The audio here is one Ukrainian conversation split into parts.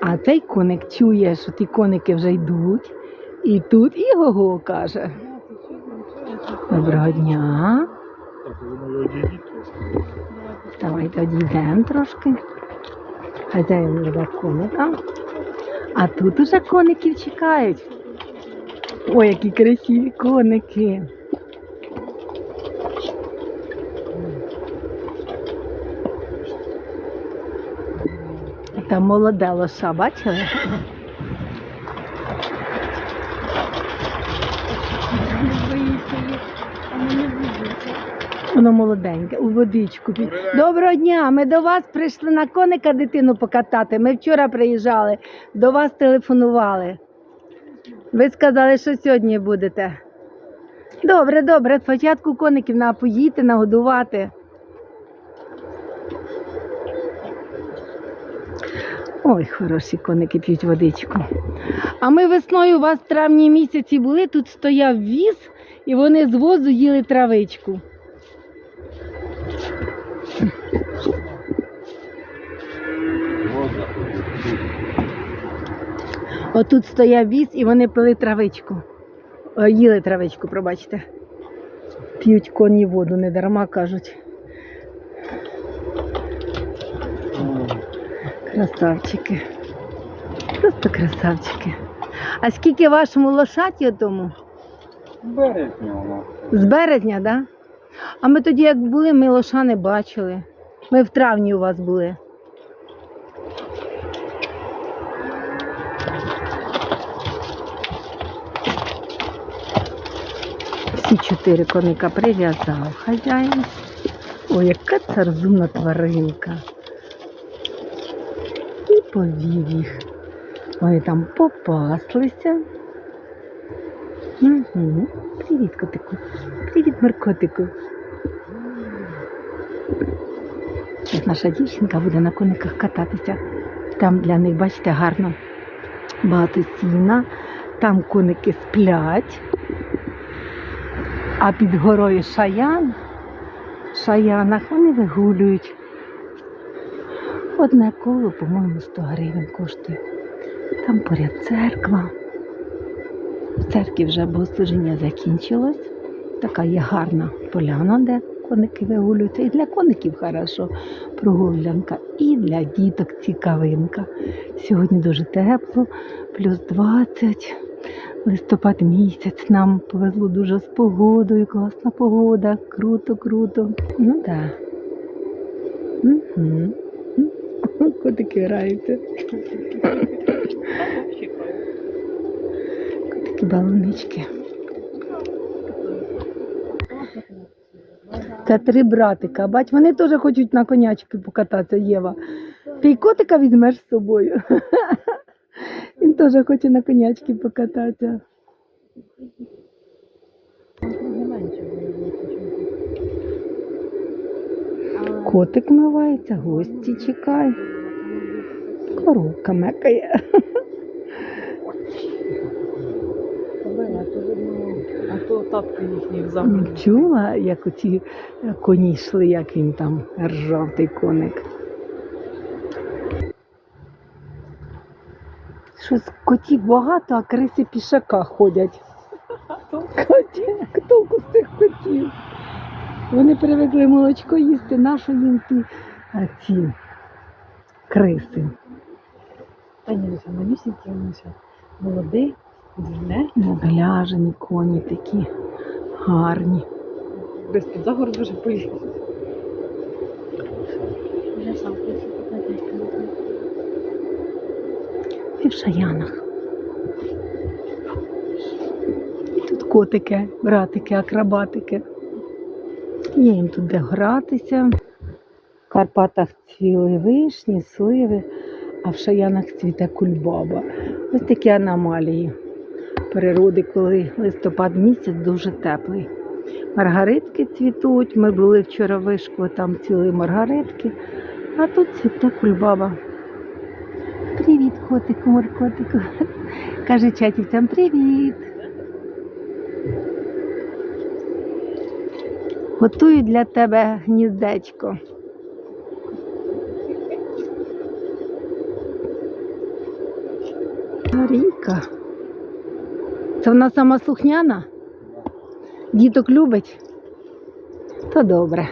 А цей коник чує, що ті коники вже йдуть. І тут і го каже. Доброго дня. Давайте одійдемо трошки. Хазяїн веде коника. А тут уже коників чекають. Ой, які красиві коники. Там молоде лоша, бачили? Воно молоденьке, у водичку. Доброго дня! Ми до вас прийшли на коника дитину покатати. Ми вчора приїжджали, до вас телефонували. Ви сказали, що сьогодні будете. Добре, добре. Спочатку коників напоїти, нагодувати. Ой, хороші коники п'ють водичку. А ми весною у вас в травні місяці були, тут стояв віз, і вони з возу їли травичку. Отут стояв віз і вони пили травичку. О, їли травичку, пробачте. П'ють коні воду, не дарма кажуть. Красавчики. Просто красавчики. А скільки вашому лошаті тому? Березня воно. З березня, так? Да? А ми тоді, як були, ми лоша не бачили. Ми в травні у вас були. Всі чотири коника прив'язав хазяїн. Ой, яка це розумна тваринка. Повів їх. Вони там попаслися. Угу. Привіт, котику. Привіт, Маркотику. Зараз наша дівчинка буде на кониках кататися. Там для них, бачите, гарно багато сіна. Там коники сплять. А під горою шаян, в шаянах вони вигулюють. Одне коло, по-моєму, 100 гривень коштує. Там поряд церква. В церкві вже богослужіння закінчилось. Така є гарна поляна, де коники вигулюються. І для коників хорошо прогулянка, і для діток цікавинка. Сьогодні дуже тепло, плюс 20. Листопад місяць. Нам повезло дуже з погодою, класна погода, круто, круто. Ну так. Угу. Котики граються. Котики балонички. Це три братика. Бач, вони теж хочуть на конячки покататися, Єва. Ти котика візьмеш з собою. Він теж хоче на конячки покататися. Котик мивається, гості чекає. Коровка мекає. А то. Чула, як оці коні йшли, як він там ржав той коник. Щось котів багато, а криси пішака ходять. Котів, толку з цих котів. Вони привикли молочко їсти, нащо їм ті а, ці криси. Та ні, лише малюсінькі, вони ще молоді, дрібне. Нагляжені коні такі гарні. Без під загор дуже поліз. І в шаянах. І тут котики, братики, акробатики. Є їм тут де гратися. В Карпатах цвіли вишні, сливи, а в шаянах цвіте кульбаба. Ось такі аномалії природи, коли листопад місяць дуже теплий. Маргаритки цвітуть. Ми були вчора вишку, там цвіли маргаритки, а тут цвіте кульбаба. Привіт, котику, моркотику. Каже чатівцям привіт. Готую для тебе гніздечко. Марійка. Це вона сама слухняна? Діток любить? То добре.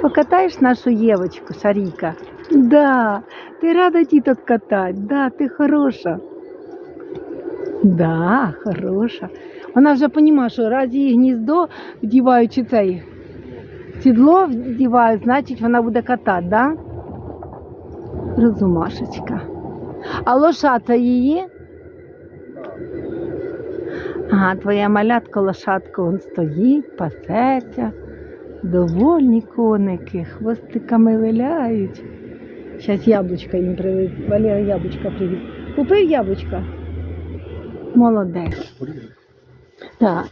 Покатаєш нашу Євочку, Шарійка? Да, ти рада діток катати, да, ти хороша. Да, хороша. Вона вже розуміє, що раз її гніздо вдіваючи цей сідло вдівають, значить вона буде катати, да? Розумашечка. А лоша це її? Ага, твоя малятка лошадка он стоїть, пасеться. Довольні коники, хвостиками виляють. Зараз яблучка їм привіз. Валера яблучка привіз. Купив яблучка? Молодець. Так,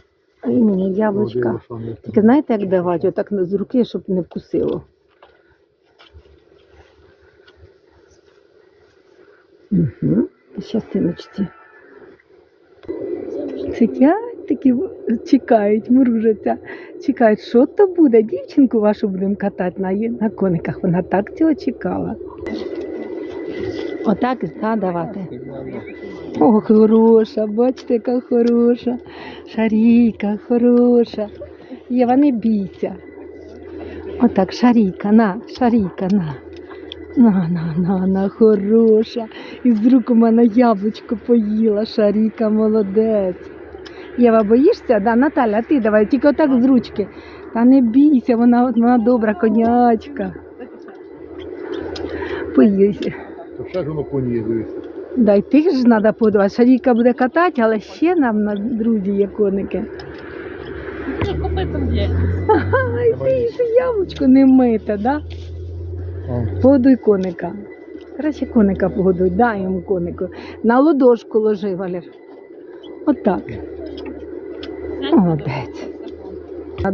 і мені яблучка. Тільки знаєте, як давати? Отак з руки, щоб не вкусило. Угу. Щастиночці. Сидять такі, чекають, мружаться. Чекають, що то буде. Дівчинку вашу будемо катати на, на кониках. Вона так цього чекала. Отак да, давати. О, хороша, бачите, яка хороша. Шарійка, хороша. Єва, не бійся. Отак, шарійка, на, шарійка, на. На, на, на, на, хороша. І з рук у мене яблучко поїла, шарійка, молодець. Єва, боїшся? Да, Наталя, ти давай, тільки отак з ручки. Та не бійся, вона, вона добра конячка. Поїсть. То ще ж воно поніє, дивися. Дай тих ж треба подавати. Шарійка буде катати, але ще нам на друзі є коники. Ай, ти ж яблучко не мите, да? Погодуй коника. Краще коника погодуй, дай йому конику. На ладошку ложи, Валер. Отак. Молодець. На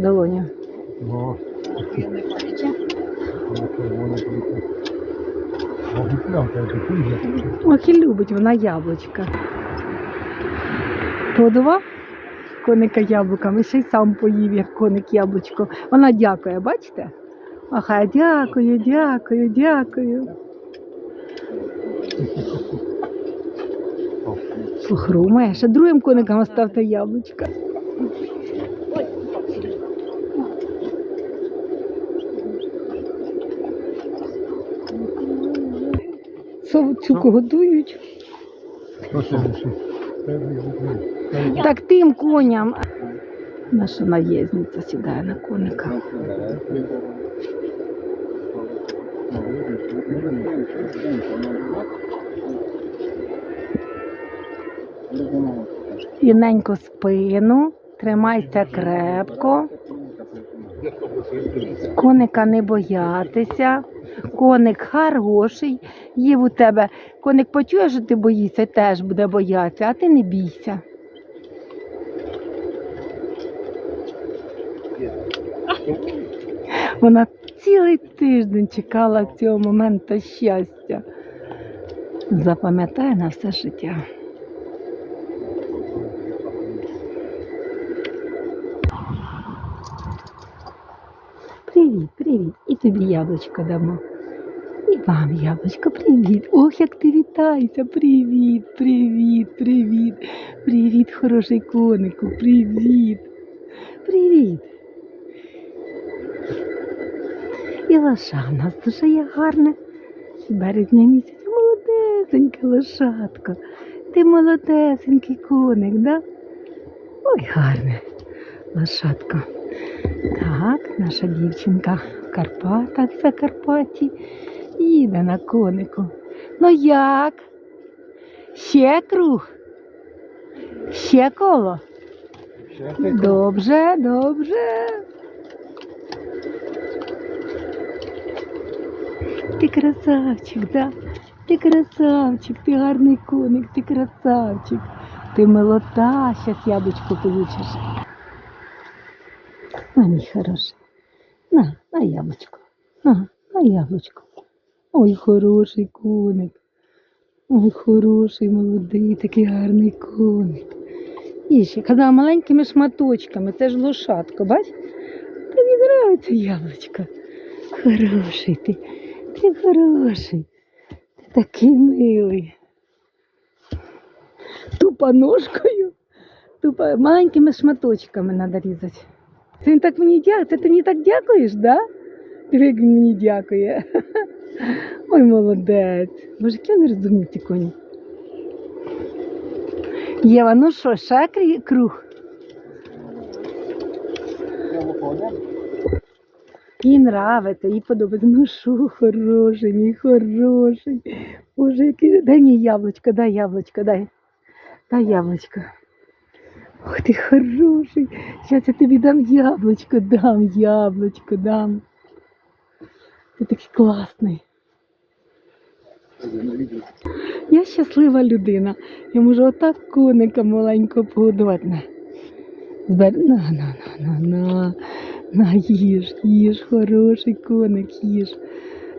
хуже. Ох, і любить вона яблучка. Подував коника яблуками, ще й сам поїв, як коник яблучко. Вона дякує, бачите? Ага, дякую, дякую, дякую. Похрумає, ще другим коникам оставте яблучка. Совцюку годують. Так тим коням. Наша наєзниця сідає на коника. Рівненько спину, тримайся крепко. Коника не боятися. Коник хороший, є у тебе. Коник почує, що ти боїшся, теж буде боятися, а ти не бійся. Вона цілий тиждень чекала цього моменту щастя. Запам'ятає на все життя. Привіт, привіт. І тобі яблучко дамо. І вам яблучко, привіт. Ох, як ти вітаєшся. Привіт, привіт, привіт. Привіт, хороший конику, привіт. Привіт. І лоша в нас дуже є гарна. Березня місяця молодесеньке лошадко. Ти молодесенький коник, да? Ой, гарне лошадко. Так, наша дівчинка в Карпатах, в Закарпатті, їде на конику. Ну як? Ще круг? Ще коло? Добре, добре. Ти красавчик, да? Ти красавчик, ти гарний коник, ти красавчик. Ти милота, щас яблучко получиш. На, мій хороший. На, на яблучко. На, на яблучко. Ой, хороший коник. Ой, хороший, молодий, такий гарний коник. І ще казала маленькими шматочками, це ж лошадко, бач? Тобі подобається яблучко. Хороший ти. Ти хороший. Ти такий милий. Тупо ножкою. Тупо маленькими шматочками треба різати. Це він так мені дякує. Це ти мені так дякуєш, да? Диви, як він мені дякує. Ой, молодець. Боже, які вони розумні ці коні. Єва, ну що, ще крі- круг? Їй нравиться, їй подобається. Ну що, хороший, мій хороший. Боже, який. Дай мені яблучко, дай яблучко, дай. Дай яблучко. Ох, ти хороший. Зараз я тобі дам яблучко, дам яблучко, дам. Ти такий класний. Я щаслива людина. Я можу отак коника маленького погодувати. Збер... На, на, на, на, на. На, їж, їж, хороший коник, їж.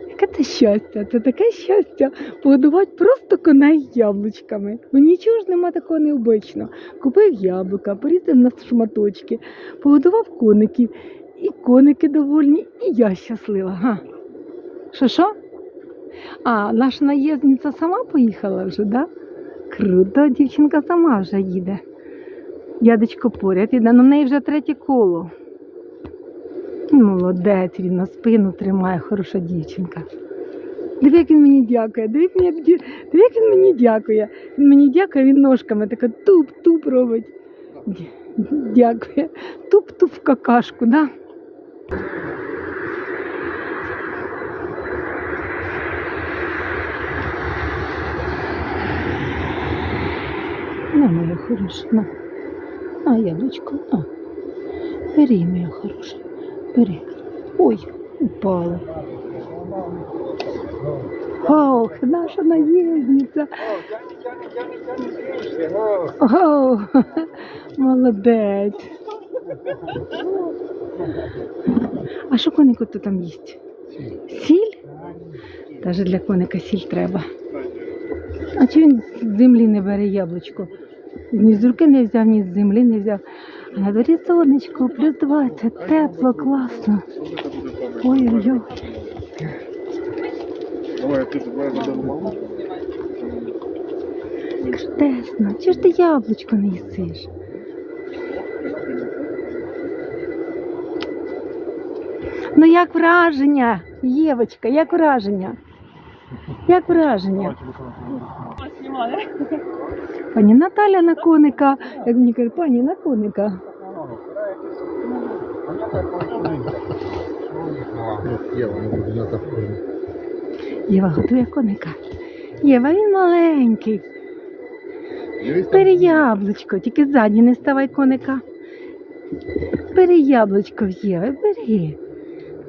Яке це щастя? Це таке щастя погодувати просто коней яблучками. Ну нічого ж нема такого необичного. Купив яблука, порізав на шматочки, погодував коників. І коники довольні, і я щаслива. Га? Що що? А, наша наїзниця сама поїхала вже, да? Круто, дівчинка сама вже їде. Дядечко поряд іде, ну в неї вже третє коло. Молодець, він на спину тримає, хороша дівчинка. Диви, як він мені дякує, диви, як він, мені дякує. Він мені дякує, він ножками таке туп-туп робить. Дякує. Туп-туп в какашку, да? На, моя хороша, на. На, яблучко, на. Бери, хороша, бери. Ой, упала. Ох, наша наездница. О, молодець. А що конику то там їсть? Сіль? Даже для коника сіль треба. А чи він з землі не бере яблучко? Ні з руки не взяв, ні з землі не взяв. А на дворі сонечко, плюс 20, тепло, класно. Ой-ой-ой. Давай. Чудесно. Чи ж ти яблучко не їсиш? Ну як враження, Євочка, як враження? Як враження? Пані Наталя на коника, як мені кажуть, пані на коника. Єва, тут надо Єва готує коника. Єва, він маленький. Бери яблучко, тільки ззаді не ставай коника. Бери яблучко в Єви, бери.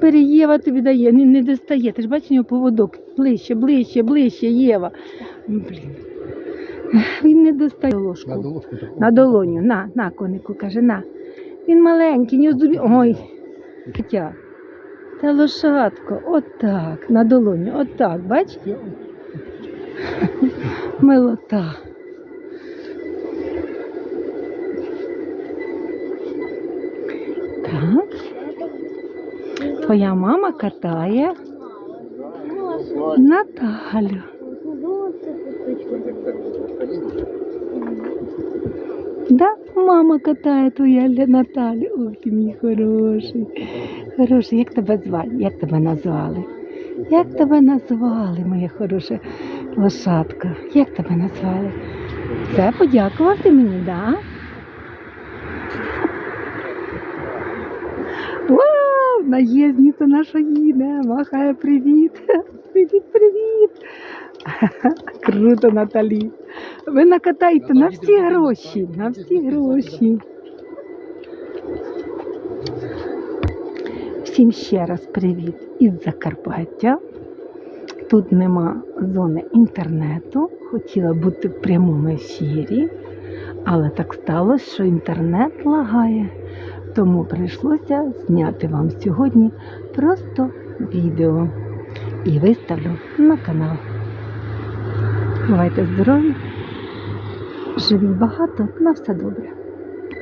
Бери, Єва тобі дає, не, не достає. Ти ж бачиш у нього поводок. Ближче, ближче, ближче, Єва. Ну, Блін. Він не достає ложку. Надо ложку. На долоню, на, на, конику, каже, на. Він маленький, не зубі. Ой. Та лошадко, отак, на долоню, отак, бач? Милота. Так. Твоя мама катає Наталю. Да, мама катає твоя Наталі. Ох ти мій хороший. Хороший, як тебе звали? Як тебе назвали? Як тебе назвали, моя хороша лошадка? Як тебе назвали? Це подякував ти мені, да? Вау! Наїзниця наша їде, махає привіт. Привіт, привіт. Круто, Наталі. Ви накатаєте на всі гроші, на всі гроші. Всім ще раз привіт із Закарпаття. Тут нема зони інтернету. Хотіла бути в прямому ефірі, але так сталося, що інтернет лагає. Тому прийшлося зняти вам сьогодні просто відео і виставлю на канал. Бувайте здорові, живіть багато, на все добре.